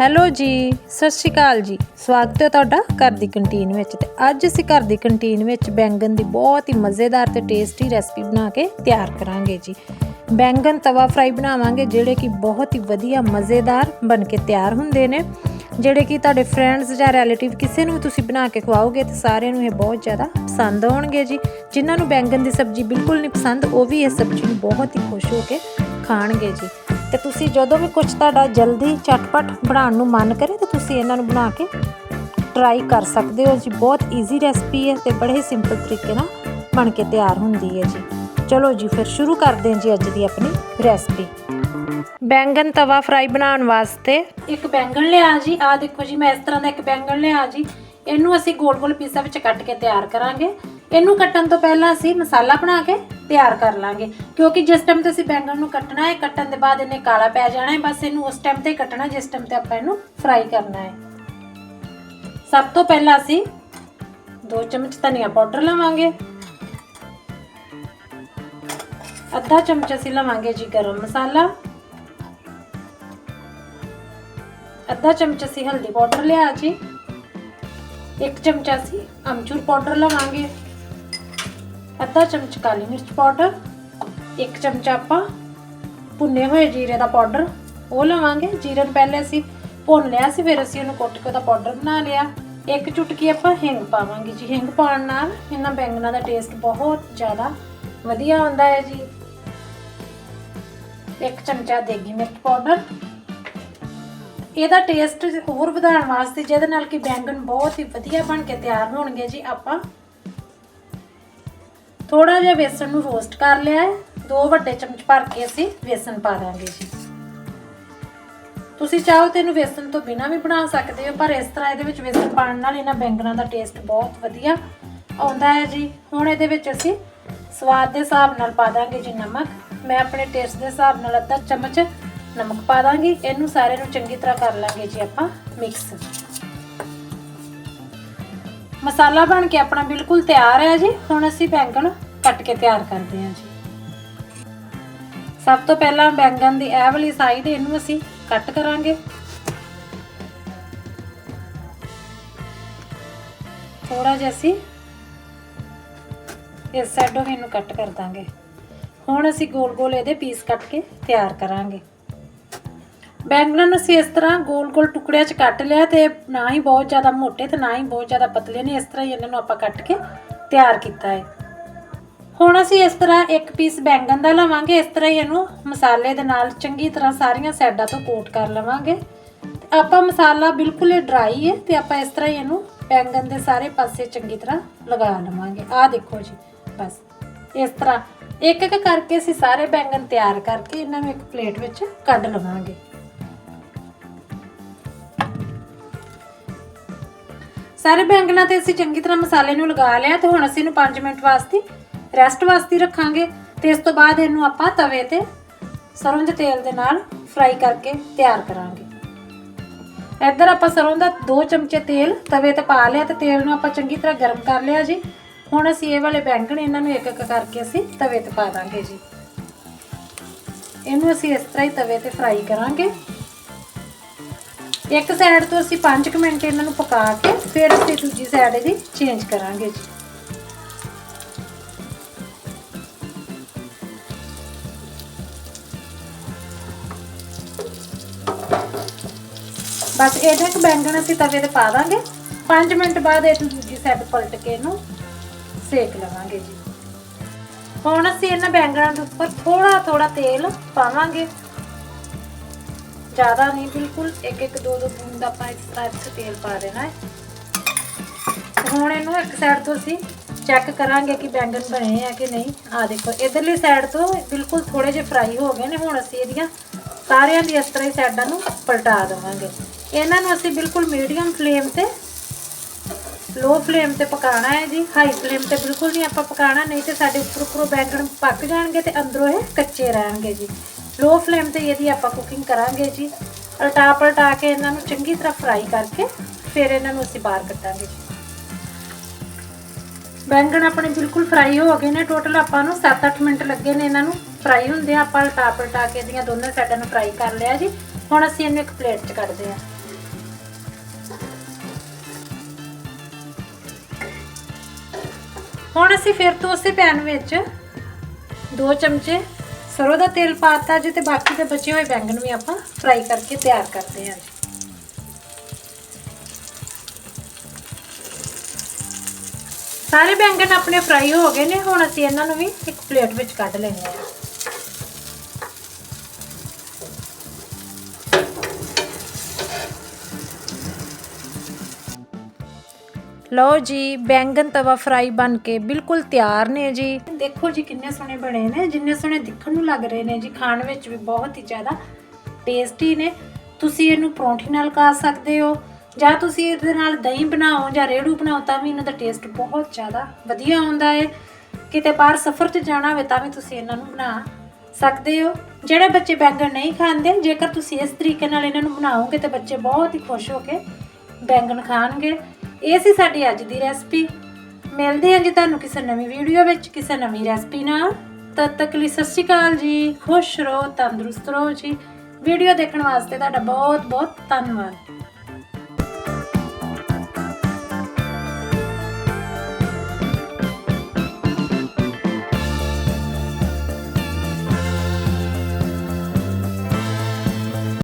Hello ਜੀ, ਸਤਿ ਸ਼੍ਰੀ ਅਕਾਲ ਜੀ। ਸਵਾਗਤ ਹੈ ਤੁਹਾਡਾ ਘਰ ਦੀ ਕੰਟੀਨ ਵਿੱਚ ਤੇ ਅੱਜ ਅਸੀਂ ਘਰ ਦੀ ਕੰਟੀਨ ਵਿੱਚ ਬੈਂਗਨ ਦੀ ਬਹੁਤ ਹੀ ਮਜ਼ੇਦਾਰ ਤੇ ਟੇਸਟੀ ਰੈਸਪੀ ਬਣਾ ਕੇ ਤਿਆਰ ਕਰਾਂਗੇ ਜੀ। ਬੈਂਗਨ ਤਵਾ ਫਰਾਈ ਬਣਾਵਾਂਗੇ, ਜਿਹੜੇ ਕਿ ਬਹੁਤ ਹੀ ਵਧੀਆ, ਮਜ਼ੇਦਾਰ ਬਣ ਕੇ ਤਿਆਰ ਹੁੰਦੇ ਨੇ। ਜਿਹੜੇ ਕਿ ਤੁਹਾਡੇ ਫਰੈਂਡਸ ਜਾਂ ਰਿਲੇਟਿਵ ਕਿਸੇ ਨੂੰ ਵੀ ਤੁਸੀਂ ਬਣਾ ਕੇ ਖਵਾਓਗੇ, ਤੇ ਸਾਰਿਆਂ ਨੂੰ ਇਹ ਬਹੁਤ ਜ਼ਿਆਦਾ ਪਸੰਦ ਆਉਣਗੇ ਜੀ। ਜਿਨ੍ਹਾਂ ਨੂੰ ਬੈਂਗਨ ਦੀ ਸਬਜ਼ੀ ਬਿਲਕੁਲ ਨਹੀਂ ਪਸੰਦ, ਉਹ ਵੀ ਇਸ ਸਬਜ਼ੀ ਨੂੰ ਬਹੁਤ ਹੀ ਖੁਸ਼ ਹੋ ਕੇ ਖਾਣਗੇ ਜੀ। ਤੇ ਤੁਸੀਂ ਜਦੋਂ ਵੀ ਕੁਝ ਤੁਹਾਡਾ ਜਲਦੀ ਝਟਪਟ ਬਣਾਉਣ ਨੂੰ ਮਨ ਕਰੇ ਤੇ ਤੁਸੀਂ ਇਹਨਾਂ ਨੂੰ ਬਣਾ ਕੇ ਟਰਾਈ ਕਰ ਸਕਦੇ ਹੋ। ਜੀ, ਬਹੁਤ ਈਜ਼ੀ ਰੈਸਪੀ ਹੈ ਤੇ ਬੜੇ ਹੀ ਸਿੰਪਲ ਤਰੀਕੇ ਨਾਲ ਬਣ ਕੇ ਤਿਆਰ ਹੁੰਦੀ ਹੈ ਜੀ। ਚਲੋ ਜੀ, ਫਿਰ ਸ਼ੁਰੂ ਕਰਦੇ ਹਾਂ ਜੀ ਅੱਜ ਦੀ ਆਪਣੀ ਰੈਸਪੀ ਬੈਂਗਨ ਤਵਾ ਫਰਾਈ ਬਣਾਉਣ ਵਾਸਤੇ ਇੱਕ ਬੈਂਗਣ ਲਿਆ ਜੀ। ਆ ਦੇਖੋ ਜੀ, ਮੈਂ ਇਸ ਤਰ੍ਹਾਂ ਦਾ ਇੱਕ ਬੈਂਗਣ ਲਿਆ ਜੀ। ਇਹਨੂੰ ਅਸੀਂ ਗੋਲ-ਗੋਲ ਪੀਸਾਂ ਵਿੱਚ ਕੱਟ ਕੇ ਤਿਆਰ ਕਰਾਂਗੇ। ਇਹਨੂੰ ਕੱਟਣ ਤੋਂ ਪਹਿਲਾਂ ਅਸੀਂ ਮਸਾਲਾ ਬਣਾ ਕੇ ਤਿਆਰ ਕਰ ਲਾਂਗੇ। ਕਿਉਂਕਿ ਜਿਸ ਟਾਈਮ ਤੇ ਅਸੀਂ ਬੈਂਗਣ ਨੂੰ ਕੱਟਣਾ ਹੈ, ਕੱਟਣ ਦੇ ਬਾਅਦ ਇਹਨੇ ਕਾਲਾ ਪੈ ਜਾਣਾ ਹੈ, ਬਸ ਇਹਨੂੰ ਉਸ ਟਾਈਮ ਤੇ ਕੱਟਣਾ, ਜਿਸ ਟਾਈਮ ਤੇ ਆਪਾਂ ਇਹਨੂੰ ਫਰਾਈ ਕਰਨਾ ਹੈ। ਸਭ ਤੋਂ ਪਹਿਲਾਂ ਅਸੀਂ 2 ਚਮਚ ਧਨੀਆ ਪਾਊਡਰ ਲਵਾਂਗੇ। ਅੱਧਾ ਚਮਚ ਅਸੀਂ ਲਵਾਂਗੇ ਜੀ ਗਰਮ ਮਸਾਲਾ। ਅੱਧਾ ਚਮਚ ਅਸੀਂ ਹਲਦੀ ਪਾਊਡਰ ਲਿਆ ਜੀ। ਇੱਕ ਚਮਚਾ ਅਸੀਂ ਅਮਚੂਰ ਪਾਊਡਰ ਲਵਾਂਗੇ। ਅੱਧਾ ਚਮਚ ਕਾਲੀ ਮਿਰਚ ਪਾਊਡਰ, ਇੱਕ ਚਮਚਾ ਆਪਾਂ ਭੁੰਨੇ ਹੋਏ ਜੀਰੇ ਦਾ ਪਾਊਡਰ, ਉਹ ਲਵਾਂਗੇ। ਜੀਰੇ ਨੂੰ ਪਹਿਲੇ ਅਸੀਂ ਭੁੰਨ ਲਿਆ ਸੀ, ਫਿਰ ਅਸੀਂ ਉਹਨੂੰ ਕੁੱਟ ਕੇ ਉਹਦਾ ਪਾਊਡਰ ਬਣਾ ਲਿਆ। ਇੱਕ ਚੁਟਕੀ ਆਪਾਂ ਹਿੰਗ ਪਾਵਾਂਗੇ ਜੀ। ਹਿੰਗ ਪਾਉਣ ਨਾਲ ਇਹਨਾਂ ਬੈਂਗਣਾ ਦਾ ਟੇਸਟ ਬਹੁਤ ਜ਼ਿਆਦਾ ਵਧੀਆ ਆਉਂਦਾ ਹੈ ਜੀ। ਇੱਕ ਚਮਚਾ ਦੇਗੀ ਮਿਰਚ ਪਾਊਡਰ। ਇਹਦਾ ਟੇਸਟ ਹੋਰ ਵਧਾਉਣ ਵਾਸਤੇ ਜਿਹਦੇ ਨਾਲ ਕਿ ਬੈਂਗਣ ਬਹੁਤ ਹੀ ਵਧੀਆ ਬਣ ਕੇ ਤਿਆਰ ਹੋਣਗੇ ਜੀ ਆਪਾਂ। ਥੋੜਾ ਜਿਹਾ ਵੇਸਣ ਨੂੰ ਰੋਸਟ ਕਰ ਲਿਆ ਹੈ। ਦੋ ਵੱਡੇ ਚਮਚ ਭਰ ਕੇ ਅਸੀਂ ਵੇਸਣ ਪਾ ਦਾਂਗੇ ਜੀ। ਤੁਸੀਂ ਚਾਹੋ ਤੇ ਇਹਨੂੰ ਵੇਸਣ ਤੋਂ ਬਿਨਾ ਵੀ ਬਣਾ ਸਕਦੇ ਹੋ, ਪਰ ਇਸ ਤਰ੍ਹਾਂ ਇਹਦੇ ਵਿੱਚ ਵੇਸਣ ਪਾਉਣ ਨਾਲ ਇਹਨਾਂ ਬੈਂਗਣਾਂ ਦਾ ਟੇਸਟ ਬਹੁਤ ਵਧੀਆ ਆਉਂਦਾ ਹੈ ਜੀ। ਹੁਣ ਇਹਦੇ ਵਿੱਚ ਅਸੀਂ ਸਵਾਦ ਦੇ ਹਿਸਾਬ ਨਾਲ ਪਾ ਦਾਂਗੇ ਜੀ ਨਮਕ। ਮੈਂ ਆਪਣੇ ਟੇਸਟ ਦੇ ਹਿਸਾਬ ਨਾਲ ਅੱਧਾ ਚਮਚ ਨਮਕ ਪਾ ਦਾਂਗੀ। ਇਹਨੂੰ ਸਾਰੇ ਨੂੰ ਚੰਗੀ ਤਰ੍ਹਾਂ ਕਰ ਲਾਂਗੇ ਜੀ ਆਪਾਂ ਮਿਕਸ ਮਸਾਲਾ ਬਣ ਕੇ ਆਪਣਾ ਬਿਲਕੁਲ ਤਿਆਰ ਹੈ ਜੀ। ਹੁਣ ਅਸੀਂ ਬੈਂਗਣ ਕੱਟ ਕੇ ਤਿਆਰ ਕਰਦੇ ਹਾਂ ਜੀ। ਸਭ ਤੋਂ ਪਹਿਲਾਂ ਬੈਂਗਣ ਦੀ ਇਹ ਵਾਲੀ ਸਾਈਡ ਇਹਨੂੰ ਅਸੀਂ ਕੱਟ ਕਰਾਂਗੇ। ਥੋੜਾ ਜਿਹਾ ਅਸੀਂ ਇਸ ਸਾਈਡੋਂ ਵੀ ਇਹਨੂੰ ਕੱਟ ਕਰ ਦਾਂਗੇ। ਹੁਣ ਅਸੀਂ ਗੋਲ-ਗੋਲ ਇਹਦੇ ਪੀਸ ਕੱਟ ਕੇ ਤਿਆਰ ਕਰਾਂਗੇ। ਬੈਂਗਣ ਨੂੰ ਅਸੀਂ ਇਸ ਤਰ੍ਹਾਂ ਗੋਲ-ਗੋਲ ਟੁਕੜਿਆਂ 'ਚ ਕੱਟ ਲਿਆ ਤੇ ਨਾ ਹੀ ਬਹੁਤ ਜ਼ਿਆਦਾ ਮੋਟੇ ਤੇ ਨਾ ਹੀ ਬਹੁਤ ਜ਼ਿਆਦਾ ਪਤਲੇ ਨੇ, ਇਸ ਤਰ੍ਹਾਂ ਹੀ ਇਹਨਾਂ ਨੂੰ ਆਪਾਂ ਕੱਟ ਕੇ ਤਿਆਰ ਕੀਤਾ ਹੈ। ਹੁਣ ਅਸੀਂ ਇਸ ਤਰ੍ਹਾਂ ਇੱਕ ਪੀਸ ਬੈਂਗਣ ਦਾ ਲਵਾਂਗੇ, ਇਸ ਤਰ੍ਹਾਂ ਹੀ ਇਹਨੂੰ ਮਸਾਲੇ ਦੇ ਨਾਲ ਚੰਗੀ ਤਰ੍ਹਾਂ ਸਾਰੀਆਂ ਸਾਈਡਾਂ ਤੋਂ ਕੋਟ ਕਰ ਲਵਾਂਗੇ। ਆਪਾਂ ਮਸਾਲਾ ਬਿਲਕੁਲ ਹੀ ਡਰਾਈ ਹੈ ਤੇ ਆਪਾਂ ਇਸ ਤਰ੍ਹਾਂ ਹੀ ਇਹਨੂੰ ਬੈਂਗਣ ਦੇ ਸਾਰੇ ਪਾਸੇ ਚੰਗੀ ਤਰ੍ਹਾਂ ਲਗਾ ਲਵਾਂਗੇ। ਆਹ ਦੇਖੋ ਜੀ, ਬਸ। ਇਸ ਤਰ੍ਹਾਂ ਇੱਕ ਇੱਕ ਕਰਕੇ ਅਸੀਂ ਸਾਰੇ ਬੈਂਗਣ ਤਿਆਰ ਕਰਕੇ ਇਹਨਾਂ ਨੂੰ ਇੱਕ ਪਲੇਟ ਵਿੱਚ ਕੱਢ ਲਵਾਂਗੇ। ਸਾਰੇ ਬੈਂਗਣਾਂ ਤੇ ਅਸੀਂ ਚੰਗੀ ਤਰ੍ਹਾਂ ਮਸਾਲੇ ਨੂੰ ਲਗਾ ਲਿਆ ਤੇ ਹੁਣ ਅਸੀਂ ਇਹਨੂੰ 5 ਮਿੰਟ ਵਾਸਤੇ ਰੈਸਟ ਵਾਸਤੇ ਰੱਖਾਂਗੇ ਤੇ ਇਸ ਤੋਂ ਬਾਅਦ ਇਹਨੂੰ ਆਪਾਂ ਤਵੇ ਤੇ ਸਰੋਂ ਦੇ ਤੇਲ ਦੇ ਨਾਲ ਫਰਾਈ ਕਰਕੇ ਤਿਆਰ ਕਰਾਂਗੇ। ਇੱਧਰ ਆਪਾਂ ਸਰੋਂ ਦਾ 2 ਚਮਚੇ ਤੇਲ ਤਵੇ ਤੇ ਪਾ ਲਿਆ ਤੇ ਤੇਲ ਨੂੰ ਆਪਾਂ ਚੰਗੀ ਤਰ੍ਹਾਂ ਗਰਮ ਕਰ ਲਿਆ ਜੀ। ਹੁਣ ਅਸੀਂ ਇਹ ਵਾਲੇ ਬੈਂਗਣ ਇਹਨਾਂ ਨੂੰ ਇੱਕ ਇੱਕ ਕਰਕੇ ਅਸੀਂ ਤਵੇ ਤੇ ਪਾ ਦਾਂਗੇ ਜੀ। ਇਹਨੂੰ ਅਸੀਂ ਇਸ ਤਰ੍ਹਾਂ ਹੀ ਤਵੇ ਤੇ ਫਰਾਈ ਕਰਾਂਗੇ। ਇੱਕ ਸਾਈਡ ਤੋਂ ਅਸੀਂ 5 ਮਿੰਟ ਇਹਨਾਂ ਨੂੰ ਪਕਾ ਕੇ ਫਿਰ ਅਸੀਂ ਦੂਜੀ ਸਾਈਡ ਇਹਦੀ ਚੇਂਜ ਕਰਾਂਗੇ ਜੀ। ਬਸ ਇਹਦੇ ਇੱਕ ਬੈਂਗਣ ਅਸੀਂ ਤਵੇ ਤੇ ਪਾ ਦਾਂਗੇ। 5 ਮਿੰਟ ਬਾਅਦ ਇਹ ਦੂਜੀ ਸਾਈਡ ਪਲਟ ਕੇ ਇਹਨੂੰ ਸੇਕ ਲਵਾਂਗੇ ਜੀ। ਹੁਣ ਅਸੀਂ ਇਹਨਾਂ ਬੈਂਗਣਾਂ ਦੇ ਉੱਪਰ ਥੋੜਾ ਥੋੜਾ ਤੇਲ ਪਾਵਾਂਗੇ। ਜ਼ਿਆਦਾ ਨਹੀਂ, ਬਿਲਕੁਲ ਇੱਕ ਇੱਕ ਦੋ ਦੋ ਬੂੰਦ ਆਪਾਂ ਇਸ ਤਰ੍ਹਾਂ ਇਸ ਤੇਲ ਪਾ ਦੇਣਾ ਹੈ। ਹੁਣ ਇਹਨੂੰ ਇੱਕ ਸਾਈਡ ਤੋਂ ਅਸੀਂ ਚੈੱਕ ਕਰਾਂਗੇ ਕਿ ਬੈਂਗਣ ਬਣੇ ਆ ਕਿ ਨਹੀਂ। ਆ ਦੇਖੋ, ਇਧਰਲੀ ਸਾਈਡ ਤੋਂ ਬਿਲਕੁਲ ਥੋੜੇ ਜਿਹੇ ਫਰਾਈ ਹੋ ਗਏ ਨੇ। ਹੁਣ ਅਸੀਂ ਇਹਦੀਆਂ ਸਾਰਿਆਂ ਦੀ ਇਸ ਤਰ੍ਹਾਂ ਹੀ ਸਾਈਡਾਂ ਨੂੰ ਪਲਟਾ ਦੇਵਾਂਗੇ। ਇਹਨਾਂ ਨੂੰ ਅਸੀਂ ਬਿਲਕੁਲ ਮੀਡੀਅਮ ਫਲੇਮ ਤੇ ਲੋ ਫਲੇਮ ਤੇ ਪਕਾਉਣਾ ਹੈ ਜੀ ਹਾਈ ਫਲੇਮ ਤੇ ਬਿਲਕੁਲ ਨਹੀਂ ਆਪਾਂ ਪਕਾਉਣਾ, ਨਹੀਂ ਤੇ ਸਾਡੇ ਉੱਪਰ ਉੱਪਰੋਂ ਬੈਂਗਣ ਪੱਕ ਜਾਣਗੇ ਤੇ ਅੰਦਰੋਂ ਇਹ ਕੱਚੇ ਰਹਿਣਗੇ ਜੀ। ਲੋ ਫਲੇਮ ਤੇ ਇਹਦੀ ਆਪਾਂ ਕੁਕਿੰਗ ਕਰਾਂਗੇ ਜੀ। ਉਲਟਾ ਪਲਟਾ ਕੇ ਇਹਨਾਂ ਨੂੰ ਚੰਗੀ ਤਰ੍ਹਾਂ ਫਰਾਈ ਕਰਕੇ ਫਿਰ ਇਹਨਾਂ ਨੂੰ ਅਸੀਂ ਬਾਹਰ ਕੱਢਾਂਗੇ ਜੀ। ਬੈਂਗਣ ਆਪਣੇ ਬਿਲਕੁਲ ਫਰਾਈ ਹੋ ਗਏ ਨੇ ਟੋਟਲ ਆਪਾਂ ਨੂੰ 7-8 ਮਿੰਟ ਲੱਗੇ ਨੇ ਇਹਨਾਂ ਨੂੰ ਫਰਾਈ ਹੁੰਦੇ ਆ। ਆਪਾਂ ਉਲਟਾ ਪਲਟਾ ਕੇ ਇਹਦੀਆਂ ਦੋਨੋਂ ਸਾਈਡਾਂ ਨੂੰ ਫਰਾਈ ਕਰ ਲਿਆ ਜੀ। ਹੁਣ ਅਸੀਂ ਇਹਨੂੰ ਇੱਕ ਪਲੇਟ 'ਚ ਕੱਢਦੇ ਹਾਂ। ਹੁਣ ਅਸੀਂ ਫਿਰ ਤੋਂ ਉਸੇ ਪੈਨ ਵਿੱਚ 2 ਚਮਚੇ ਸਰੋਂ ਦਾ ਤੇਲ ਪਾਤਾ ਜੀ ਤੇ ਬਾਕੀ ਦੇ ਬਚੇ ਹੋਏ ਬੈਂਗਣ ਵੀ ਆਪਾਂ ਫਰਾਈ ਕਰਕੇ ਤਿਆਰ ਕਰਦੇ ਹਾਂ ਜੀ। ਸਾਰੇ ਬੈਂਗਣ ਆਪਣੇ ਫਰਾਈ ਹੋ ਗਏ ਨੇ, ਹੁਣ ਅਸੀਂ ਇਹਨਾਂ ਨੂੰ ਵੀ ਇੱਕ ਪਲੇਟ ਵਿੱਚ ਕੱਢ ਲੈਂਦੇ ਹਾਂ। ਲਓ ਜੀ, ਬੈਂਗਣ ਤਵਾ ਫਰਾਈ ਬਣ ਕੇ ਬਿਲਕੁਲ ਤਿਆਰ ਨੇ ਜੀ। ਦੇਖੋ ਜੀ, ਕਿੰਨੇ ਸੋਹਣੇ ਬਣੇ ਨੇ, ਜਿੰਨੇ ਸੋਹਣੇ ਦਿਖਣ ਨੂੰ ਲੱਗ ਰਹੇ ਨੇ ਜੀ। ਖਾਣ ਵਿੱਚ ਵੀ ਬਹੁਤ ਹੀ ਜ਼ਿਆਦਾ ਟੇਸਟੀ ਨੇ। ਤੁਸੀਂ ਇਹਨੂੰ ਪਰੌਂਠੀ ਨਾਲ ਖਾ ਸਕਦੇ ਹੋ, ਜਾਂ ਤੁਸੀਂ ਇਹਦੇ ਨਾਲ ਦਹੀਂ ਬਣਾਓ ਜਾਂ ਰੇੜੂ ਬਣਾਓ, ਤਾਂ ਵੀ ਇਹਨਾਂ ਦਾ ਟੇਸਟ ਬਹੁਤ ਜ਼ਿਆਦਾ ਵਧੀਆ ਆਉਂਦਾ ਹੈ ਕਿਤੇ ਬਾਹਰ ਸਫ਼ਰ 'ਚ ਜਾਣਾ ਹੋਵੇ, ਤਾਂ ਵੀ ਤੁਸੀਂ ਇਹਨਾਂ ਨੂੰ ਬਣਾ ਸਕਦੇ ਹੋ। ਜਿਹੜੇ ਬੱਚੇ ਬੈਂਗਣ ਨਹੀਂ ਖਾਂਦੇ, ਜੇਕਰ ਤੁਸੀਂ ਇਸ ਤਰੀਕੇ ਨਾਲ ਇਹਨਾਂ ਨੂੰ ਬਣਾਓਗੇ, ਤਾਂ ਬੱਚੇ ਬਹੁਤ ਹੀ ਖੁਸ਼ ਹੋ ਕੇ ਬੈਂਗਣ ਖਾਣਗੇ। ਇਹ ਸੀ ਸਾਡੀ ਅੱਜ ਦੀ ਰੈਸਪੀ ਮਿਲਦੇ ਹਾਂ ਜੀ ਤੁਹਾਨੂੰ ਕਿਸੇ ਨਵੀਂ ਵੀਡੀਓ ਵਿੱਚ, ਕਿਸੇ ਨਵੀਂ ਰੈਸਪੀ ਨਾਲ। ਤਦ ਤੱਕ ਲਈ ਸਤਿ ਸ਼੍ਰੀ ਅਕਾਲ ਜੀ। ਖੁਸ਼ ਰਹੋ, ਤੰਦਰੁਸਤ ਰਹੋ ਜੀ। ਵੀਡੀਓ ਦੇਖਣ ਵਾਸਤੇ ਤੁਹਾਡਾ ਬਹੁਤ ਬਹੁਤ ਧੰਨਵਾਦ।